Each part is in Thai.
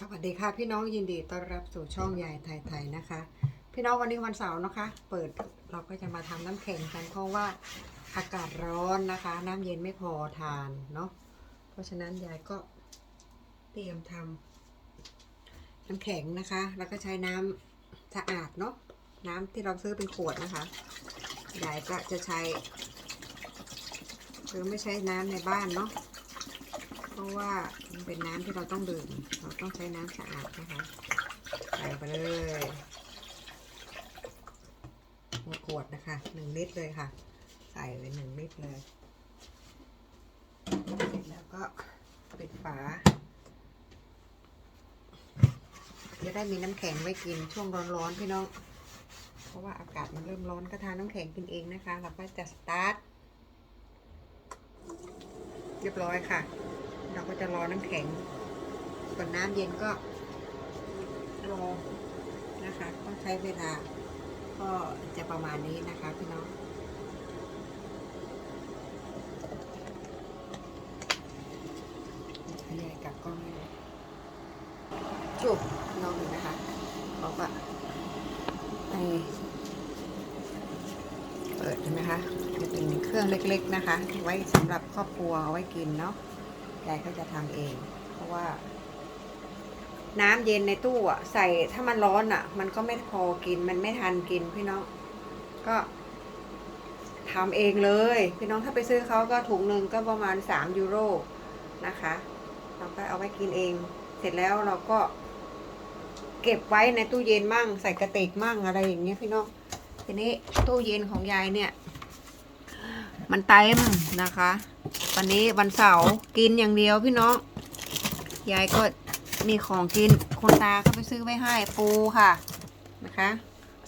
สวัสดีค่ะพี่น้องยินดีต้อนรับสู่ช่องยายไทยๆนะคะ พี่น้องวันนี้วันเสาร์นะคะ เปิดเราก็จะมาทำน้ำแข็งกันเพราะว่าอากาศร้อนนะคะ น้ำเย็นไม่พอทานเนาะเพราะฉะนั้นยายก็เตรียมทำน้ำแข็งนะคะ แล้วก็ใช้น้ำสะอาดเนาะน้ำที่เราซื้อเป็นขวดนะคะยายก็จะใช้คือไม่ใช้น้ำในบ้านเนาะ เพราะว่ามันเป็นน้ำที่เราต้องดื่ม เราต้องใช้น้ำสะอาดนะคะใส่ไปเลยหมดขวดนะคะหนึ่งลิตรเลยค่ะ ใส่ไปหนึ่งลิตรเลยเสร็จแล้วก็ปิดฝาจะได้มีน้ำแข็งไว้กินช่วงร้อนๆพี่น้อง เพราะว่าอากาศมันเริ่มร้อนก็ทานน้ำแข็งกินเองนะคะ เราก็จะสตาร์ทเรียบร้อยค่ะ เราก็จะรอน้ำแข็ง ส่วนน้ำเย็นก็รอนะคะ ต้องใช้เวลา ก็จะประมาณนี้นะคะพี่น้องขยายกลับกล้องเลยจุบลองดูนะคะเขาก็ไอเปิดใช่ไหมคะจะเป็นเครื่องเล็กๆนะคะ ไว้สำหรับครอบครัวเอาไว้กินเนาะ ยายก็จะทำเอง เพราะว่า น้ำเย็นในตู้อะ ใส่ถ้ามันร้อนอะ มันก็ไม่พอกินมันไม่ทันกินพี่น้อง ก็ทำเองเลย พี่น้องถ้าไปซื้อเขาก็ถุงหนึ่งก็ประมาณสามยูโรนะคะ เราก็เอาไว้กินเอง เสร็จแล้วเราก็ เก็บไว้ในตู้เย็นมั่ง ใส่กระติกมั่งอะไรอย่างเงี้ยพี่น้องทีนี้ตู้เย็นของยายเนี่ย มันเต็มนะคะ วันนี้วันเสาร์กินอย่างเดียวพี่น้อง ยายก็มีของกินคุณตาก็ไปซื้อไว้ให้ปูค่ะนะคะ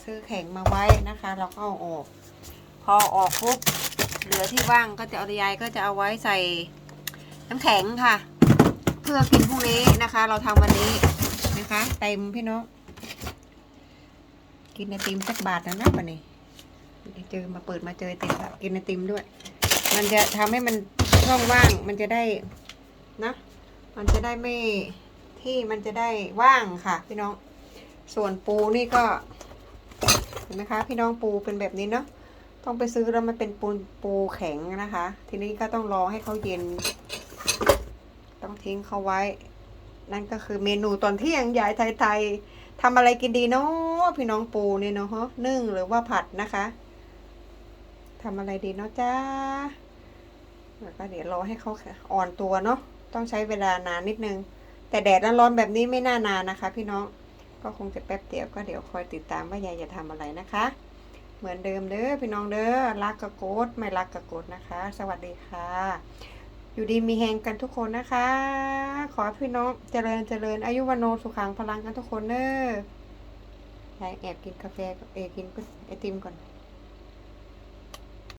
ซื้อแข็งมาไว้นะคะเราก็เอาออก พอออกปุ๊บเหลือที่ว่างก็จะเอายายก็จะเอาไว้ใส่น้ำแข็งค่ะ เพื่อกินพรุ่งนี้นะคะ เราทำวันนี้นะคะเต็มพี่น้องกินไอติมสักบาทนะนะวันนี้เจอมาเปิดมาเจอไอติมแบบกินไอติมด้วย มันจะทำให้มันช่องว่าง มันจะได้นะ มันจะได้ไม่ที่มันจะได้ว่างค่ะพี่น้อง ส่วนปูนี่ก็เห็นไหมคะพี่น้องปูเป็นแบบนี้เนาะ ต้องไปซื้อแล้วมันเป็นปูปูแข็งนะคะ ทีนี้ก็ต้องรอให้เขาเย็น ต้องทิ้งเขาไว้ นั่นก็คือเมนูตอนเที่ยงยายไทยๆทำอะไรกินดีเนาะพี่น้องปูนี่เนาะฮะนึ่งหรือว่าผัดนะคะ ทำอะไรดีเนาะจ้าแล้วก็เดี๋ยวรอให้เขาอ่อนตัวเนาะต้องใช้เวลานานนิดนึง แต่แดดร้อนแบบนี้ไม่น่านานนะคะ พี่น้องก็คงจะแป๊บเดียวก็เดี๋ยวคอยติดตามว่ายายจะทำอะไรนะคะ เหมือนเดิมเด้อพี่น้องเด้อรักกะโกดไม่รักกะโกดนะคะ สวัสดีค่ะ อยู่ดีมีแหงกันทุกคนนะคะ ขอพี่น้องเจริญเจริญอายุวันโนสุขังพลังกันทุกคนเด้อยายแอบกินกาแฟเอกินไอติมก่อน